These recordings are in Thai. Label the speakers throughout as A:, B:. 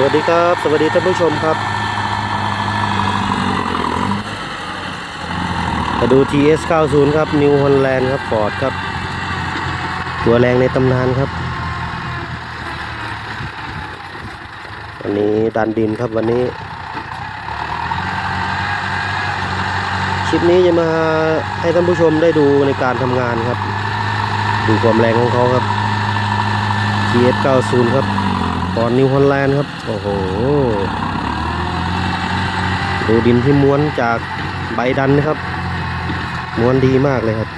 A: สวัสดีครับ สวัสดีท่านผู้ชมครับ มาดู TS 90ครับ New Holland ครับ Ford ครับ ตัวแรงในตำนานครับ วันนี้ดันดินครับวันนี้ คลิปนี้จะมาให้ท่านผู้ชมได้ดูในการทำงานครับ ดูความแรงของเขาครับ TS 90ครับ ก่อนนิวฮอลแลนด์ครับ โอ้โห ดูดินที่ม้วนจากใบดันนะครับ ม้วนดีมากเลยครับ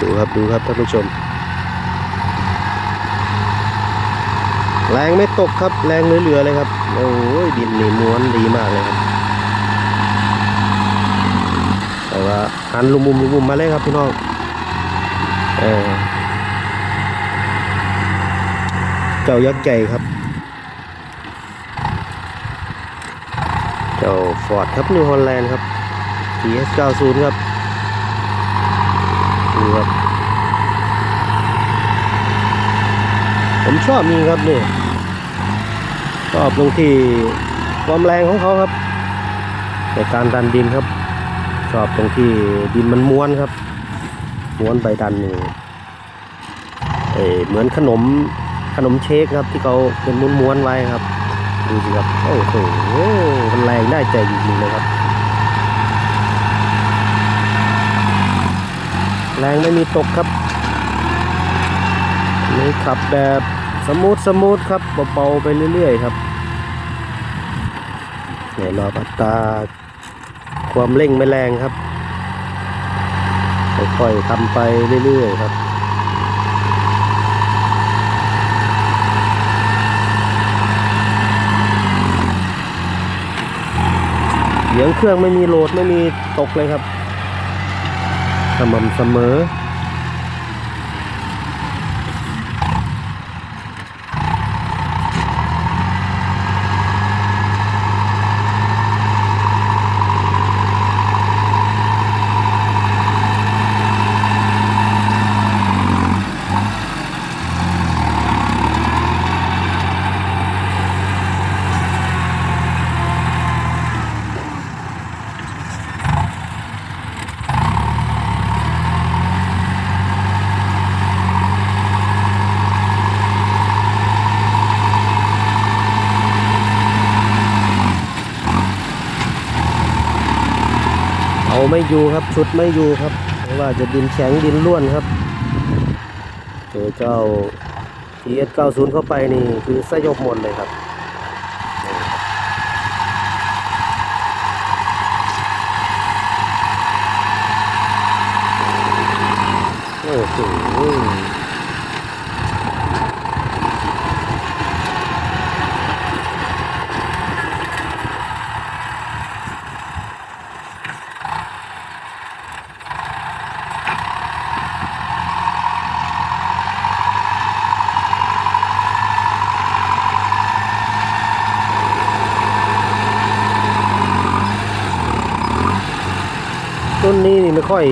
A: ดูครับดูครับท่านผู้ชม แรงไม่ตกครับ แรงเหลือๆเลยครับ โอ้ยดินนี่ม้วนดีมากเลยครับแต่ว่าหันลุมมุมลุมมุมมาเลยครับพี่น้อง เออ เจ้ายักษ์ใหญ่ครับ เจ้าฟอร์ดครับนิวฮอลแลนด์ครับ TS 90ครับดูครับ ผมชอบนี่ครับนี่ชอบตรงที่ความแรงของเขาครับ ในการดันดินครับ ชอบตรงที่ดินมันม้วนครับ ม้วนใบดันนี่เอ้เหมือนขนม ขนมเชคครับที่เขาเป็นม้วนๆไว้ครับ ดูสิครับโอ้โหมันแรงได้ใจจริงๆเลยครับ แรงไม่มีตกครับนี่ขับแบบสมูทสมูทครับเบาๆไปเรื่อยๆครับในรอบอัตราความเร่งไม่แรงครับค่อยๆทำไปเรื่อยๆครับ เสียงเครื่องไม่มีโหลดไม่มีตกเลยครับสม่ำเสมอ เอาไม่อยู่ครับชุดไม่อยู่ครับเพราะว่าจะดินแข็งดินล้วนครับเจอเจ้า TS 90 เข้าไปนี่คือสยบหมดเลยครับโอ้โห ต้นนี้นี่ไม่ค่อย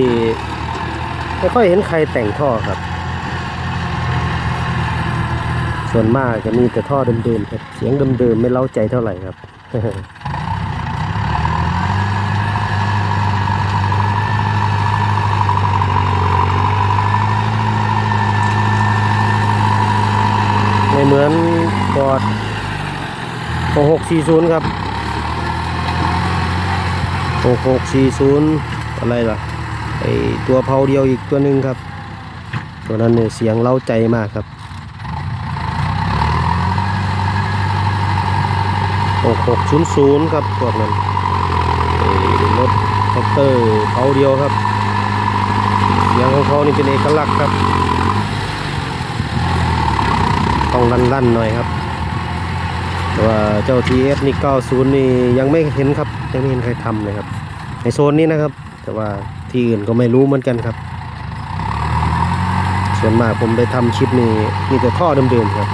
A: ไม่ค่อยเห็นใครแต่งท่อครับ ส่วนมากจะมีแต่ท่อเดิมๆครับเสียงเดิมๆไม่เล้าใจเท่าไหร่ครับไม่เหมือนกอด6640 ครับ 6640 อะไรล่ะไอตัวเพาเดียวอีกตัวหนึ่งครับ ตัวนั้นเนี่ยเสียงเล้าใจมากครับ6600ครับพวกนั้นรถแท็กเตอร์เพาเดียวครับเสียงของเขานี่เป็นเอกลักษณ์ครับ ต้องลั่นๆหน่อยครับแต่ว่าเจ้า TS นี่90 นี่ยังไม่เห็นครับ ยังไม่เห็นใครทำเลยครับ ในโซนนี้นะครับ แต่ว่าที่อื่นก็ไม่รู้เหมือนกันครับ ส่วนมากผมไปทำคลิปนี่มีแต่ท่อเดิมๆครับ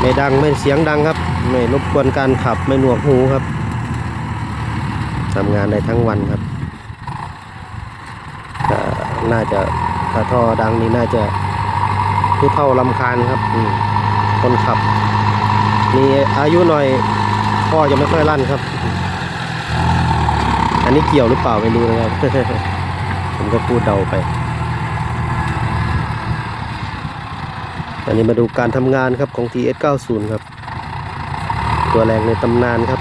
A: ไม่ดังไม่เสียงดังครับ ไม่รบกวนการขับไม่หนวกหูครับทำงานได้ทั้งวันครับน่าจะถ้าท่อดังนี่น่าจะ ผู้เท่าลำคาญครับคนขับ มีอายุหน่อยพ่อจะไม่ค่อยลั่นครับ อันนี้เกี่ยวหรือเปล่าไม่รู้นะครับ ผมก็พูดเดาไป อันนี้มาดูการทำงานครับของ TS90 ครับ ตัวแรงในตำนานครับ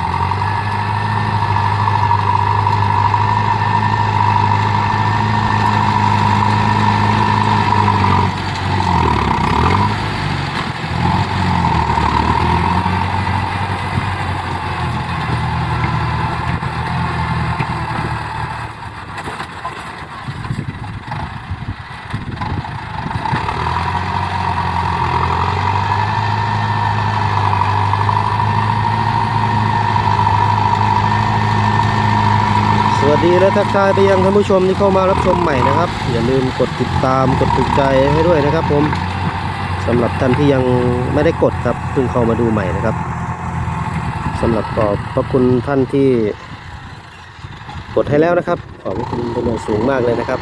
A: วัสดีและทักทายไปยังท่านผู้ชมที่เข้ามารับชมใหม่นะครับ อย่าลืมกดติดตามกดถูกใจให้ด้วยนะครับผมสำหรับท่านที่ยังไม่ได้กดครับเพิ่งเข้ามาดูใหม่นะครับสำหรับขอบพระคุณท่านที่ กดให้แล้วนะครับ ขอบพระคุณเป็นอย่างสูงมากเลยนะครับ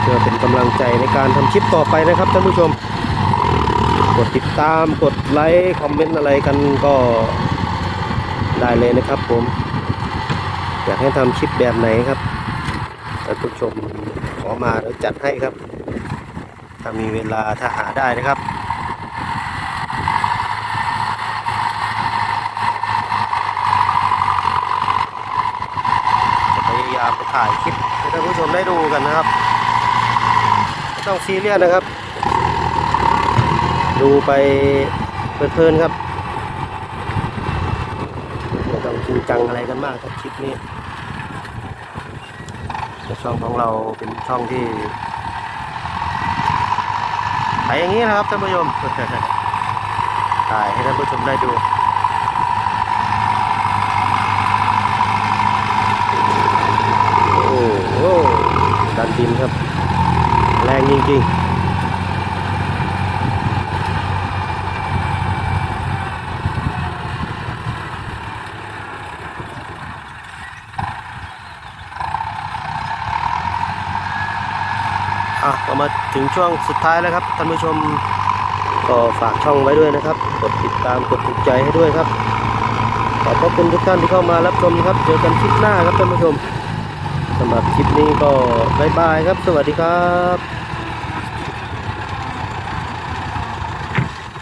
A: เพื่อเป็นกำลังใจในการทำคลิปต่อไปนะครับท่านผู้ชม ดติดตามกดไลค์คอมเมนต์อะไรกันก็ได้เลยนะครับผม อยากให้ทำคลิปแบบไหนครับท่านผู้ชมขอมาแล้วจัดให้ครับ ถ้ามีเวลาถ้าหาได้นะครับพยายามไปถ่ายคลิปให้ท่านผู้ชมได้ดูกันนะครับ ต้องซีเรียสนะครับ ดูไปเพลินๆครับไม่ต้องจริงจังอะไรกันมากครับคลิปนี้ช่องของเราเป็นช่องที่ไปอย่างนี้นะครับท่านผู้ชมถ่ายให้ท่านผู้ชมได้ดูโอ้โหดันดินครับ แรงจริงๆ อะก็มา ถึงช่วงสุดท้ายแล้วครับท่านผู้ชมก็ฝากช่องไว้ด้วยนะครับ กดติดตามกดถูกใจให้ด้วยครับขอบพระคุณทุกท่านที่เข้ามารับชมครับ เจอกันคลิปหน้าครับท่านผู้ชมสำหรับคลิปนี้ก็บายบายครับ สวัสดีครับ